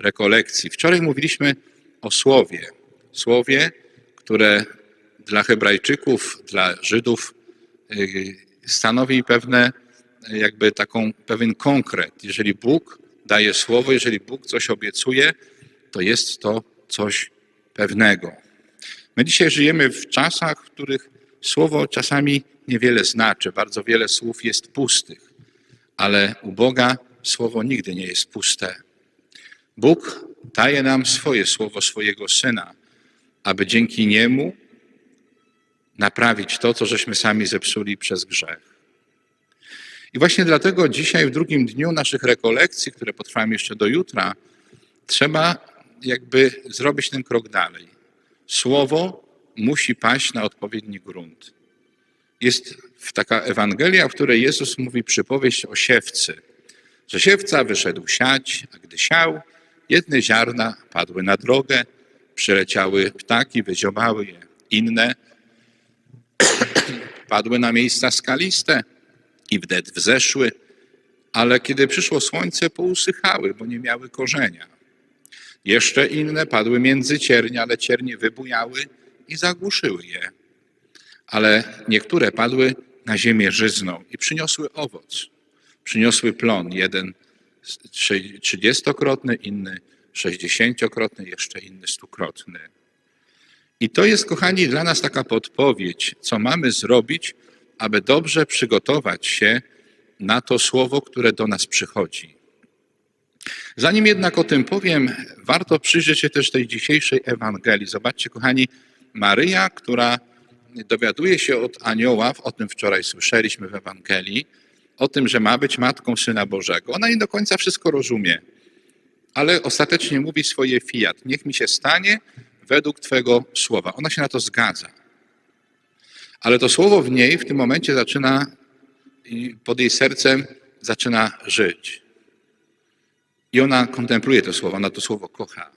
rekolekcji. Wczoraj mówiliśmy o słowie. Słowie, które dla Hebrajczyków, dla Żydów y, stanowi pewne, jakby taką, pewien konkret. Jeżeli Bóg daje słowo, jeżeli Bóg coś obiecuje, to jest to coś pewnego. My dzisiaj żyjemy w czasach, w których słowo czasami niewiele znaczy, bardzo wiele słów jest pustych, ale u Boga słowo nigdy nie jest puste. Bóg daje nam swoje słowo, swojego syna, aby dzięki niemu naprawić to, co żeśmy sami zepsuli przez grzech. I właśnie dlatego dzisiaj, w drugim dniu naszych rekolekcji, które potrwają jeszcze do jutra, trzeba jakby zrobić ten krok dalej. Słowo musi paść na odpowiedni grunt. Jest taka Ewangelia, w której Jezus mówi przypowieść o siewcy, że siewca wyszedł siać, a gdy siał, jedne ziarna padły na drogę, przyleciały ptaki, wyziomały je, inne padły na miejsca skaliste i wdet wzeszły, ale kiedy przyszło słońce, pousychały, bo nie miały korzenia. Jeszcze inne padły między ciernie, ale ciernie wybujały i zagłuszyły je. Ale niektóre padły na ziemię żyzną i przyniosły owoc. Przyniosły plon, jeden trzydziestokrotny, inny sześćdziesięciokrotny, jeszcze inny stukrotny. I to jest, kochani, dla nas taka podpowiedź, co mamy zrobić, aby dobrze przygotować się na to słowo, które do nas przychodzi. Zanim jednak o tym powiem, warto przyjrzeć się też tej dzisiejszej Ewangelii. Zobaczcie, kochani, Maryja, która dowiaduje się od anioła, o tym wczoraj słyszeliśmy w Ewangelii, o tym, że ma być matką Syna Bożego. Ona nie do końca wszystko rozumie, ale ostatecznie mówi swoje fiat. Niech mi się stanie według Twego słowa. Ona się na to zgadza. Ale to słowo w niej w tym momencie zaczyna, pod jej sercem zaczyna żyć. I ona kontempluje to słowo, ona to słowo kocha.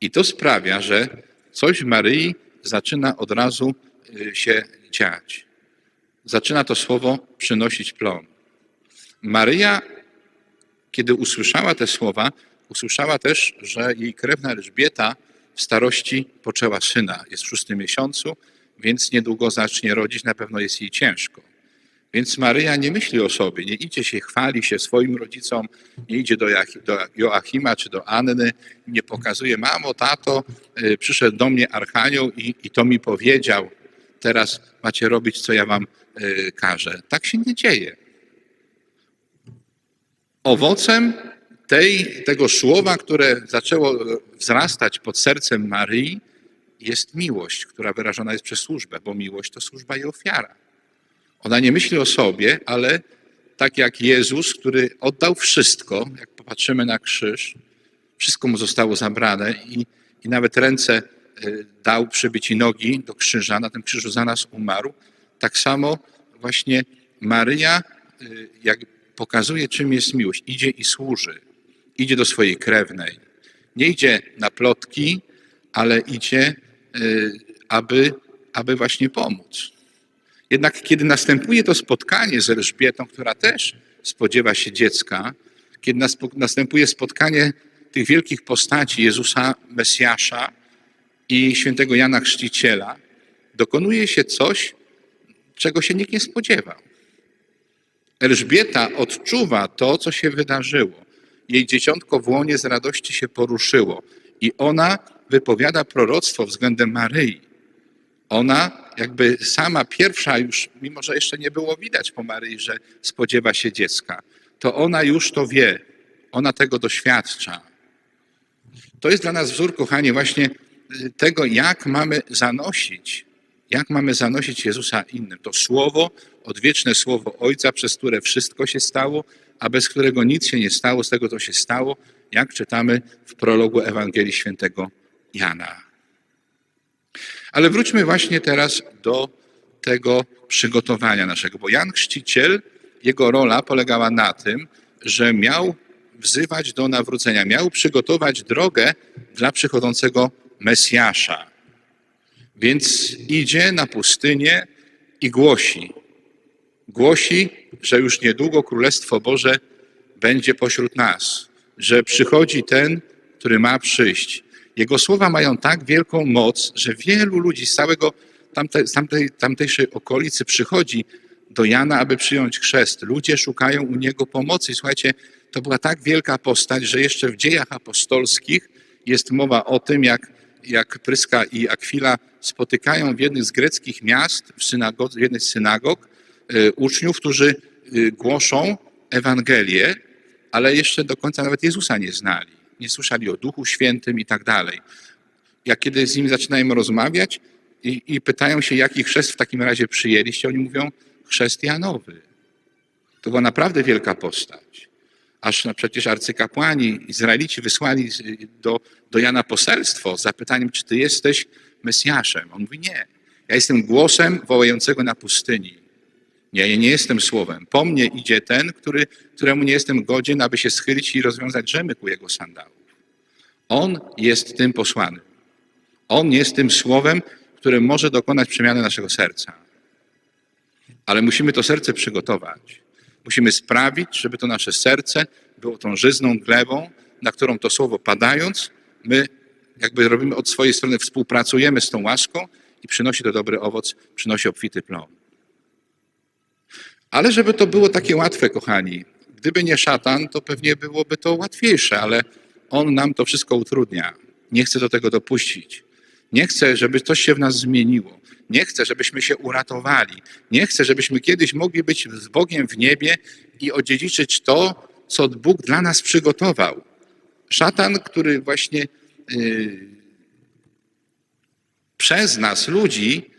I to sprawia, że coś w Maryi zaczyna od razu y, się dziać. Zaczyna to słowo przynosić plon. Maryja, kiedy usłyszała te słowa, usłyszała też, że jej krewna Elżbieta w starości poczęła syna. Jest w szóstym miesiącu, więc niedługo zacznie rodzić, na pewno jest jej ciężko. Więc Maryja nie myśli o sobie, nie idzie się, chwali się swoim rodzicom, nie idzie do, Joachima czy do Anny, nie pokazuje, mamo, tato, y, przyszedł do mnie Archanioł i, i to mi powiedział, teraz macie robić, co ja wam y, każę. Tak się nie dzieje. Owocem tej, tego słowa, które zaczęło wzrastać pod sercem Maryi, jest miłość, która wyrażona jest przez służbę, bo miłość to służba i ofiara. Ona nie myśli o sobie, ale tak jak Jezus, który oddał wszystko, jak popatrzymy na krzyż, wszystko mu zostało zabrane i, i nawet ręce y, dał przybyć i nogi do krzyża, na tym krzyżu za nas umarł. Tak samo właśnie Maryja, y, jak pokazuje, czym jest miłość, idzie i służy. Idzie do swojej krewnej. Nie idzie na plotki, ale idzie, y, aby, aby właśnie pomóc. Jednak kiedy następuje to spotkanie z Elżbietą, która też spodziewa się dziecka, kiedy następuje spotkanie tych wielkich postaci Jezusa Mesjasza i świętego Jana Chrzciciela, dokonuje się coś, czego się nikt nie spodziewał. Elżbieta odczuwa to, co się wydarzyło. Jej dzieciątko w łonie z radości się poruszyło i ona wypowiada proroctwo względem Maryi. Ona jakby sama pierwsza już, mimo że jeszcze nie było widać po Maryi, że spodziewa się dziecka, to ona już to wie, ona tego doświadcza. To jest dla nas wzór, kochani, właśnie y, tego, jak mamy zanosić, jak mamy zanosić Jezusa innym. To słowo, odwieczne słowo Ojca, przez które wszystko się stało, a bez którego nic się nie stało, z tego to się stało, jak czytamy w prologu Ewangelii Świętego Jana. Ale wróćmy właśnie teraz do tego przygotowania naszego, bo Jan Chrzciciel, jego rola polegała na tym, że miał wzywać do nawrócenia, miał przygotować drogę dla przychodzącego Mesjasza. Więc idzie na pustynię i głosi. Głosi, że już niedługo Królestwo Boże będzie pośród nas, że przychodzi ten, który ma przyjść. Jego słowa mają tak wielką moc, że wielu ludzi z całego tamte, z tamtej, tamtejszej okolicy przychodzi do Jana, aby przyjąć chrzest. Ludzie szukają u niego pomocy. Słuchajcie, to była tak wielka postać, że jeszcze w dziejach apostolskich jest mowa o tym, jak, jak Pryska i Akwila spotykają w jednym z greckich miast, w, w jednej z synagog, uczniów, którzy y, głoszą Ewangelię, ale jeszcze do końca nawet Jezusa nie znali. Nie słyszeli o Duchu Świętym i tak dalej. Jak kiedy z nimi zaczynają rozmawiać i, i pytają się, jaki chrzest w takim razie przyjęliście, oni mówią, chrzest Janowy. To była naprawdę wielka postać. Aż przecież arcykapłani, Izraelici wysłali do, do Jana poselstwo z zapytaniem, czy ty jesteś Mesjaszem. On mówi, nie. Ja jestem głosem wołającego na pustyni. Ja nie jestem słowem. Po mnie idzie ten, który, któremu nie jestem godzien, aby się schylić i rozwiązać rzemyk u jego sandałów. On jest tym posłanym. On jest tym słowem, które może dokonać przemiany naszego serca. Ale musimy to serce przygotować. Musimy sprawić, żeby to nasze serce było tą żyzną glebą, na którą to słowo padając, my jakby robimy od swojej strony, współpracujemy z tą łaską i przynosi to dobry owoc, przynosi obfity plon. Ale żeby to było takie łatwe, kochani, gdyby nie szatan, to pewnie byłoby to łatwiejsze, ale on nam to wszystko utrudnia. Nie chce do tego dopuścić. Nie chce, żeby coś się w nas zmieniło. Nie chce, żebyśmy się uratowali. Nie chce, żebyśmy kiedyś mogli być z Bogiem w niebie i odziedziczyć to, co Bóg dla nas przygotował. Szatan, który właśnie yy, przez nas, ludzi,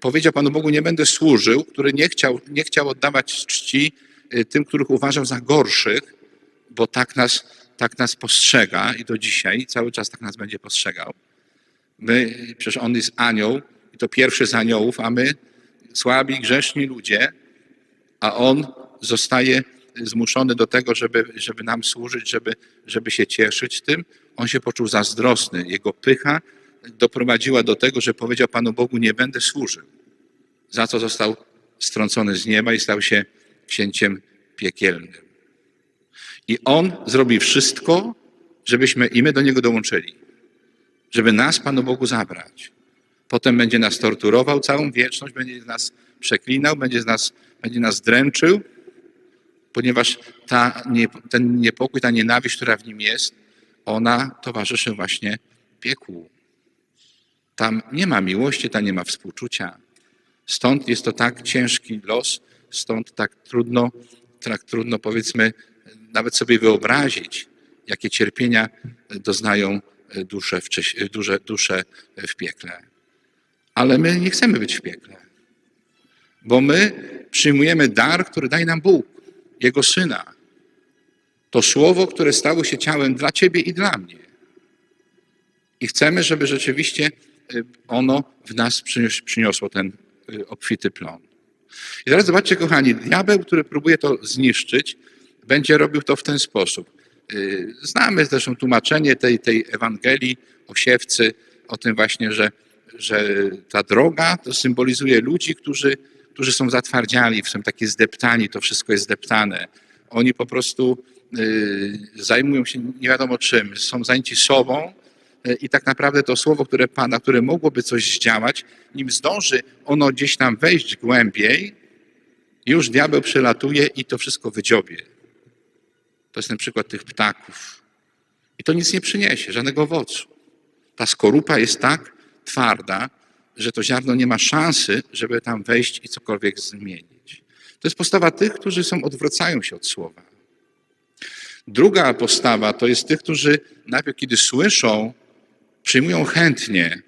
powiedział Panu Bogu, nie będę służył, który nie chciał, nie chciał oddawać czci y, tym, których uważał za gorszych, bo tak nas, tak nas postrzega i do dzisiaj cały czas tak nas będzie postrzegał. My, przecież on jest anioł i to pierwszy z aniołów, a my słabi, grzeszni ludzie, a on zostaje zmuszony do tego, żeby, żeby nam służyć, żeby, żeby się cieszyć tym. On się poczuł zazdrosny. Jego pycha doprowadziła do tego, że powiedział Panu Bogu, nie będę służył. Za co został strącony z nieba i stał się księciem piekielnym. I on zrobi wszystko, żebyśmy i my do niego dołączyli. Żeby nas Panu Bogu zabrać. Potem będzie nas torturował całą wieczność, będzie nas przeklinał, będzie, nas, będzie nas dręczył, ponieważ ta, ten niepokój, ta nienawiść, która w nim jest, ona towarzyszy właśnie piekłu. Tam nie ma miłości, tam nie ma współczucia. Stąd jest to tak ciężki los, stąd tak trudno, tak trudno powiedzmy nawet sobie wyobrazić, jakie cierpienia doznają dusze w, duże, dusze w piekle. Ale my nie chcemy być w piekle, bo my przyjmujemy dar, który daje nam Bóg, Jego Syna. To słowo, które stało się ciałem dla Ciebie i dla mnie. I chcemy, żeby rzeczywiście ono w nas przynios- przyniosło ten y, obfity plon. I teraz zobaczcie, kochani, diabeł, który próbuje to zniszczyć, będzie robił to w ten sposób. Y, Znamy zresztą tłumaczenie tej, tej Ewangelii o siewcy, o tym właśnie, że, że ta droga to symbolizuje ludzi, którzy, którzy są zatwardziali, są takie zdeptani, to wszystko jest zdeptane. Oni po prostu y, zajmują się nie wiadomo czym, są zajęci sobą, y, i tak naprawdę to słowo, które pada, które mogłoby coś zdziałać, nim zdąży ono gdzieś tam wejść głębiej, już diabeł przylatuje i to wszystko wydziobie. To jest ten przykład tych ptaków. I to nic nie przyniesie, żadnego owocu. Ta skorupa jest tak twarda, że to ziarno nie ma szansy, żeby tam wejść i cokolwiek zmienić. To jest postawa tych, którzy są, odwracają się od słowa. Druga postawa to jest tych, którzy najpierw, kiedy słyszą, przyjmują chętnie,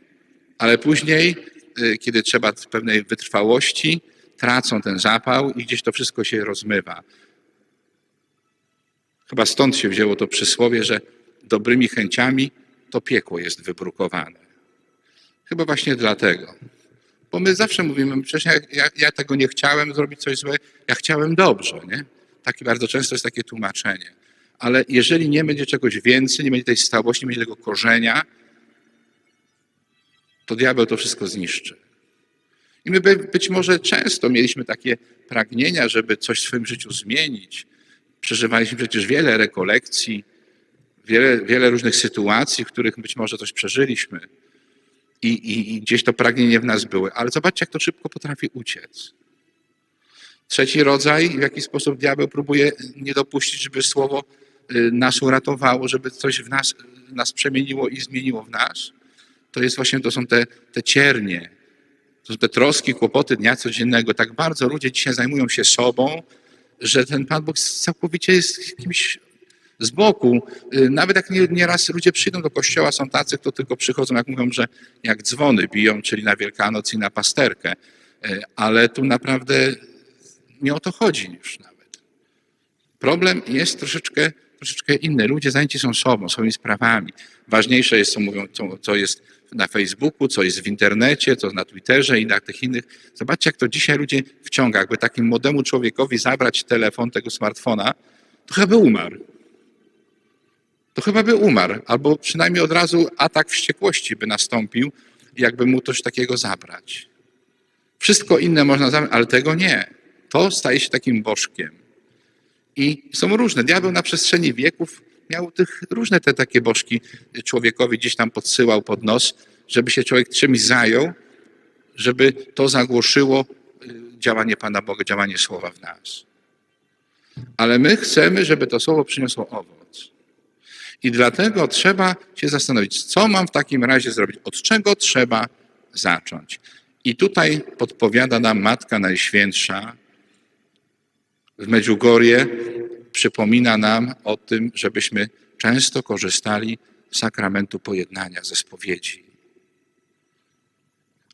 ale później, y, kiedy trzeba pewnej wytrwałości, tracą ten zapał i gdzieś to wszystko się rozmywa. Chyba stąd się wzięło to przysłowie, że dobrymi chęciami to piekło jest wybrukowane. Chyba właśnie dlatego. Bo my zawsze mówimy, przecież ja, ja, ja tego nie chciałem zrobić coś złego, ja chciałem dobrze, nie? Takie bardzo często jest takie tłumaczenie. Ale jeżeli nie będzie czegoś więcej, nie będzie tej stałości, nie będzie tego korzenia, to diabeł to wszystko zniszczy. I my by, być może często mieliśmy takie pragnienia, żeby coś w swoim życiu zmienić. Przeżywaliśmy przecież wiele rekolekcji, wiele, wiele różnych sytuacji, w których być może coś przeżyliśmy i, i, i gdzieś to pragnienie w nas były, ale zobaczcie, jak to szybko potrafi uciec. Trzeci rodzaj, w jaki sposób diabeł próbuje nie dopuścić, żeby słowo y, nas uratowało, żeby coś w nas, nas przemieniło i zmieniło w nas, to jest właśnie, to są te, te ciernie, to są te troski, kłopoty dnia codziennego. Tak bardzo ludzie dzisiaj zajmują się sobą, że ten Pan Bóg całkowicie jest kimś z boku. Y, Nawet jak nie- nieraz ludzie przyjdą do kościoła, są tacy, kto tylko przychodzą, jak mówią, że jak dzwony biją, czyli na Wielkanoc i na pasterkę. Y, Ale tu naprawdę nie o to chodzi już nawet. Problem jest troszeczkę, troszeczkę inny. Ludzie zajęci są sobą, swoimi sprawami. Ważniejsze jest, co mówią, co, co jest na Facebooku, co jest w internecie, co na Twitterze i na tych innych. Zobaczcie, jak to dzisiaj ludzi wciąga. Jakby takim młodemu człowiekowi zabrać telefon, tego smartfona, to chyba by umarł. To chyba by umarł, albo przynajmniej od razu atak wściekłości by nastąpił, jakby mu coś takiego zabrać. Wszystko inne można zabrać, ale tego nie. To staje się takim bożkiem. I są różne. Diabeł na przestrzeni wieków miał tych różne te takie bożki człowiekowi gdzieś tam podsyłał pod nos, żeby się człowiek czymś zajął, żeby to zagłoszyło y, działanie Pana Boga, działanie słowa w nas. Ale my chcemy, żeby to słowo przyniosło owoc. I dlatego trzeba się zastanowić, co mam w takim razie zrobić, od czego trzeba zacząć. I tutaj podpowiada nam Matka Najświętsza w Medjugorje, przypomina nam o tym, żebyśmy często korzystali z sakramentu pojednania, ze spowiedzi.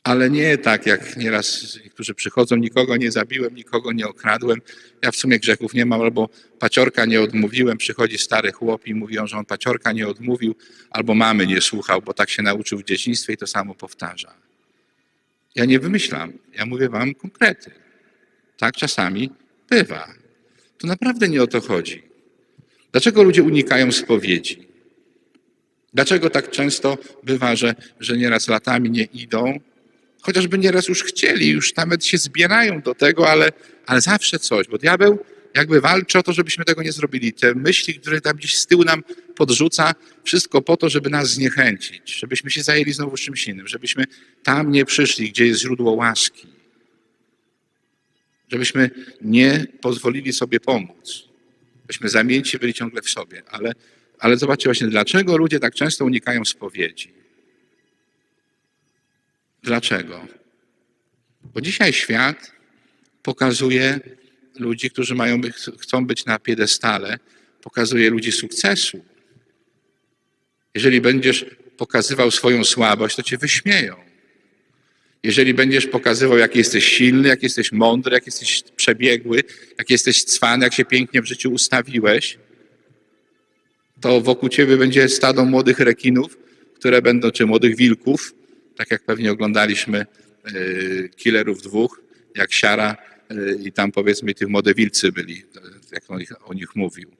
Ale nie tak, jak nieraz niektórzy przychodzą, nikogo nie zabiłem, nikogo nie okradłem, ja w sumie grzechów nie mam, albo paciorka nie odmówiłem, przychodzi stary chłop i mówią, że on paciorka nie odmówił, albo mamy nie słuchał, bo tak się nauczył w dzieciństwie i to samo powtarza. Ja nie wymyślam, ja mówię wam konkrety. Tak czasami bywa. To naprawdę nie o to chodzi. Dlaczego ludzie unikają spowiedzi? Dlaczego tak często bywa, że, że nieraz latami nie idą? Chociażby nieraz już chcieli, już nawet się zbierają do tego, ale, ale zawsze coś, bo diabeł jakby walczy o to, żebyśmy tego nie zrobili. Te myśli, które tam gdzieś z tyłu nam podrzuca, wszystko po to, żeby nas zniechęcić, żebyśmy się zajęli znowu czymś innym, żebyśmy tam nie przyszli, gdzie jest źródło łaski żebyśmy nie pozwolili sobie pomóc. Byśmy zamięci byli ciągle w sobie. Ale, ale zobaczcie właśnie, dlaczego ludzie tak często unikają spowiedzi. Dlaczego? Bo dzisiaj świat pokazuje ludzi, którzy mają, chcą być na piedestale, pokazuje ludzi sukcesu. Jeżeli będziesz pokazywał swoją słabość, to cię wyśmieją. Jeżeli będziesz pokazywał, jak jesteś silny, jak jesteś mądry, jak jesteś przebiegły, jak jesteś cwany, jak się pięknie w życiu ustawiłeś, to wokół ciebie będzie stado młodych rekinów, które będą, czy młodych wilków, tak jak pewnie oglądaliśmy yy, Killerów dwóch, jak siara yy, i tam powiedzmy tych młode wilcy byli, yy, jak on ich, o nich mówił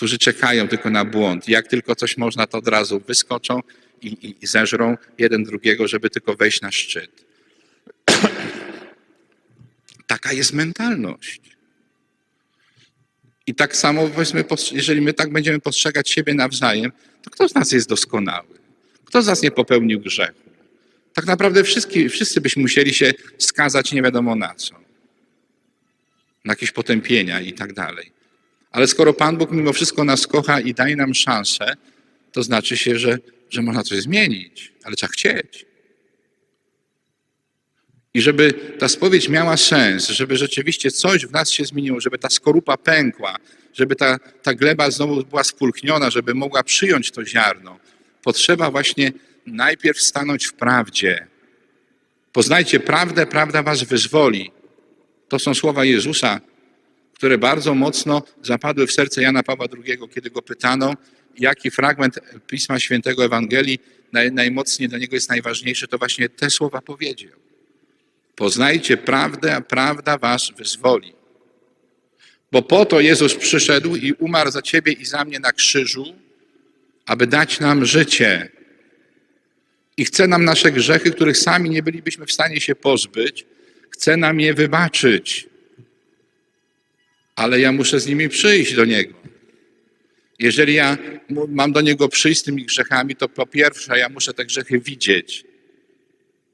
którzy czekają tylko na błąd. Jak tylko coś można, to od razu wyskoczą i, i, i zeżrą jeden drugiego, żeby tylko wejść na szczyt. Taka jest mentalność. I tak samo, postrz- jeżeli my tak będziemy postrzegać siebie nawzajem, to kto z nas jest doskonały? Kto z nas nie popełnił grzechu? Tak naprawdę wszyscy, wszyscy byśmy musieli się skazać nie wiadomo na co. Na jakieś potępienia i tak dalej. Ale skoro Pan Bóg mimo wszystko nas kocha i daje nam szansę, to znaczy się, że, że można coś zmienić, ale trzeba chcieć. I żeby ta spowiedź miała sens, żeby rzeczywiście coś w nas się zmieniło, żeby ta skorupa pękła, żeby ta, ta gleba znowu była spulchniona, żeby mogła przyjąć to ziarno, potrzeba właśnie najpierw stanąć w prawdzie. Poznajcie prawdę, prawda was wyzwoli. To są słowa Jezusa, które bardzo mocno zapadły w serce Jana Pawła II, kiedy go pytano, jaki fragment Pisma Świętego Ewangelii naj, najmocniej dla niego jest najważniejszy, to właśnie te słowa powiedział. Poznajcie prawdę, a prawda was wyzwoli. Bo po to Jezus przyszedł i umarł za ciebie i za mnie na krzyżu, aby dać nam życie. I chce nam nasze grzechy, których sami nie bylibyśmy w stanie się pozbyć, chce nam je wybaczyć ale ja muszę z nimi przyjść do Niego. Jeżeli ja mam do Niego przyjść z tymi grzechami, to po pierwsze ja muszę te grzechy widzieć.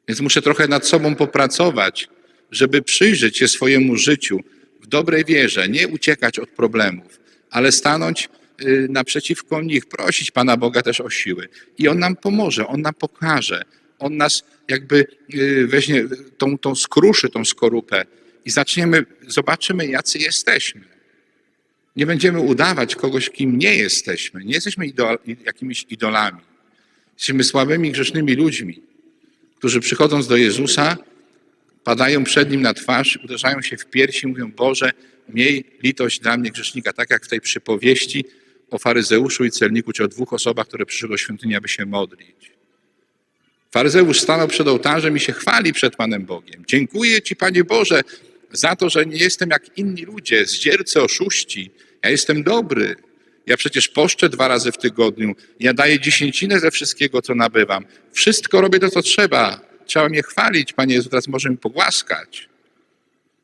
Więc muszę trochę nad sobą popracować, żeby przyjrzeć się swojemu życiu w dobrej wierze, nie uciekać od problemów, ale stanąć y, naprzeciwko nich, prosić Pana Boga też o siły. I On nam pomoże, On nam pokaże, On nas jakby y, weźmie, tą, tą skruszy, tą skorupę i zaczniemy, zobaczymy, jacy jesteśmy. Nie będziemy udawać kogoś, kim nie jesteśmy. Nie jesteśmy idol, jakimiś idolami. Jesteśmy słabymi, grzesznymi ludźmi, którzy przychodząc do Jezusa, padają przed Nim na twarz, uderzają się w piersi i mówią, Boże, miej litość dla mnie grzesznika. Tak jak w tej przypowieści o faryzeuszu i celniku, czy o dwóch osobach, które przyszły do świątyni, aby się modlić. Faryzeusz stanął przed ołtarzem i się chwali przed Panem Bogiem. Dziękuję Ci, Panie Boże, za to, że nie jestem jak inni ludzie, zdziercy, oszuści. Ja jestem dobry. Ja przecież poszczę dwa razy w tygodniu. Ja daję dziesięcinę ze wszystkiego, co nabywam. Wszystko robię to, co trzeba. Trzeba mnie chwalić, Panie Jezu, teraz może mi pogłaskać.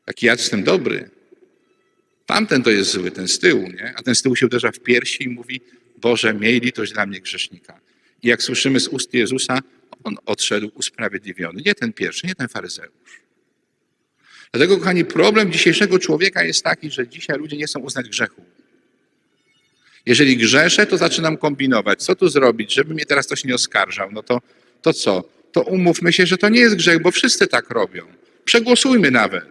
Jaki ja jestem dobry. Tamten to jest zły, ten z tyłu, nie? A ten z tyłu się uderza w piersi i mówi, Boże, miej litość dla mnie grzesznika. I jak słyszymy z ust Jezusa, on odszedł usprawiedliwiony. Nie ten pierwszy, nie ten faryzeusz. Dlatego, kochani, problem dzisiejszego człowieka jest taki, że dzisiaj ludzie nie chcą uznać grzechu. Jeżeli grzeszę, to zaczynam kombinować, co tu zrobić, żeby mnie teraz ktoś nie oskarżał. No to, to co? To umówmy się, że to nie jest grzech, bo wszyscy tak robią. Przegłosujmy nawet.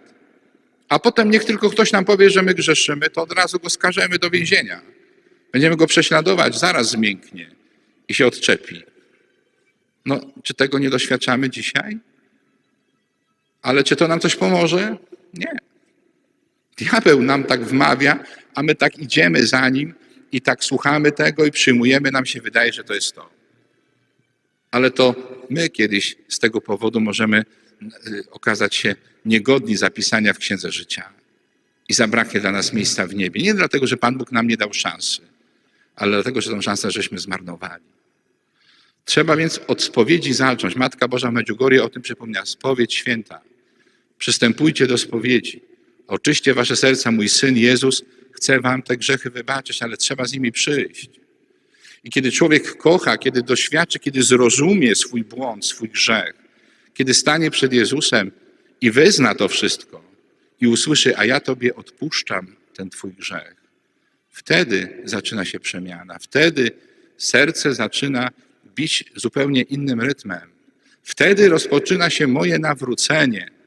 A potem niech tylko ktoś nam powie, że my grzeszymy, to od razu go skażemy do więzienia. Będziemy go prześladować, zaraz zmięknie i się odczepi. No, czy tego nie doświadczamy dzisiaj? Ale czy to nam coś pomoże? Nie. Diabeł nam tak wmawia, a my tak idziemy za nim i tak słuchamy tego i przyjmujemy, nam się wydaje, że to jest to. Ale to my kiedyś z tego powodu możemy y, okazać się niegodni zapisania w Księdze Życia. I zabraknie dla nas miejsca w niebie. Nie dlatego, że Pan Bóg nam nie dał szansy, ale dlatego, że tę szansę żeśmy zmarnowali. Trzeba więc od spowiedzi zacząć. Matka Boża Medjugorje o tym przypomniała. Spowiedź święta. Przystępujcie do spowiedzi. Oczyście wasze serca, mój Syn Jezus chce wam te grzechy wybaczyć, ale trzeba z nimi przyjść. I kiedy człowiek kocha, kiedy doświadczy, kiedy zrozumie swój błąd, swój grzech, kiedy stanie przed Jezusem i wyzna to wszystko i usłyszy, a ja tobie odpuszczam ten twój grzech, wtedy zaczyna się przemiana. Wtedy serce zaczyna bić zupełnie innym rytmem. Wtedy rozpoczyna się moje nawrócenie.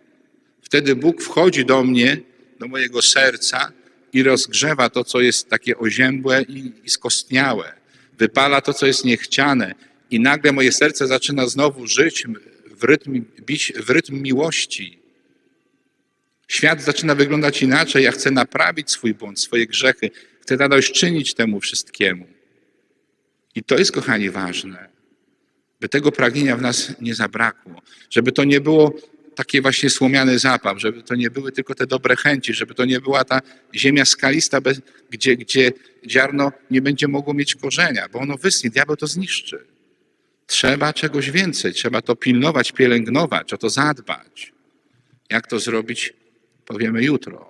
Wtedy Bóg wchodzi do mnie, do mojego serca i rozgrzewa to, co jest takie oziębłe i, i skostniałe. Wypala to, co jest niechciane. I nagle moje serce zaczyna znowu żyć w rytm, bić w rytm miłości. Świat zaczyna wyglądać inaczej. Ja chcę naprawić swój błąd, swoje grzechy. Chcę zadośćczynić temu wszystkiemu. I to jest, kochani, ważne, by tego pragnienia w nas nie zabrakło, żeby to nie było takie właśnie słomiany zapał, żeby to nie były tylko te dobre chęci, żeby to nie była ta ziemia skalista, bez, gdzie, gdzie ziarno nie będzie mogło mieć korzenia, bo ono wysnie, diabeł to zniszczy. Trzeba czegoś więcej, trzeba to pilnować, pielęgnować, o to zadbać. Jak to zrobić, powiemy jutro.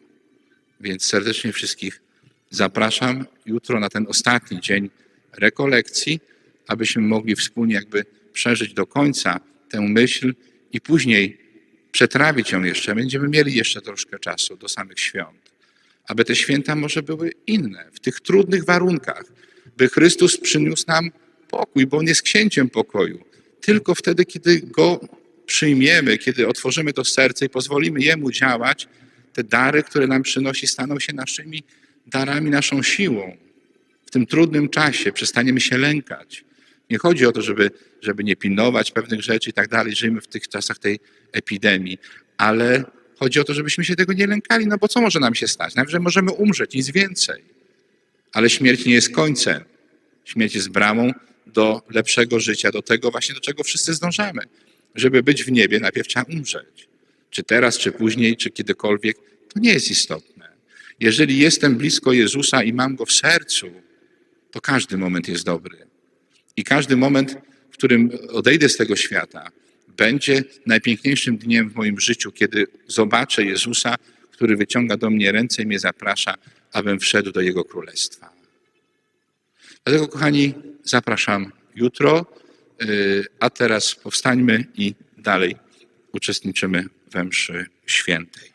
Więc serdecznie wszystkich zapraszam jutro na ten ostatni dzień rekolekcji, abyśmy mogli wspólnie jakby przeżyć do końca tę myśl i później przetrawić ją jeszcze. Będziemy mieli jeszcze troszkę czasu do samych świąt, aby te święta może były inne, w tych trudnych warunkach, by Chrystus przyniósł nam pokój, bo On jest księciem pokoju. Tylko wtedy, kiedy Go przyjmiemy, kiedy otworzymy to serce i pozwolimy Jemu działać, te dary, które nam przynosi, staną się naszymi darami, naszą siłą. W tym trudnym czasie przestaniemy się lękać. Nie chodzi o to, żeby, żeby nie pilnować pewnych rzeczy i tak dalej. Żyjemy w tych czasach tej epidemii, ale chodzi o to, żebyśmy się tego nie lękali, no bo co może nam się stać? Najwyżej możemy umrzeć, nic więcej. Ale śmierć nie jest końcem. Śmierć jest bramą do lepszego życia, do tego właśnie, do czego wszyscy zdążamy. Żeby być w niebie, najpierw trzeba umrzeć. Czy teraz, czy później, czy kiedykolwiek, to nie jest istotne. Jeżeli jestem blisko Jezusa i mam Go w sercu, to każdy moment jest dobry. I każdy moment, w którym odejdę z tego świata, będzie najpiękniejszym dniem w moim życiu, kiedy zobaczę Jezusa, który wyciąga do mnie ręce i mnie zaprasza, abym wszedł do Jego Królestwa. Dlatego, kochani, zapraszam jutro, y, a teraz powstańmy i dalej uczestniczymy we mszy świętej.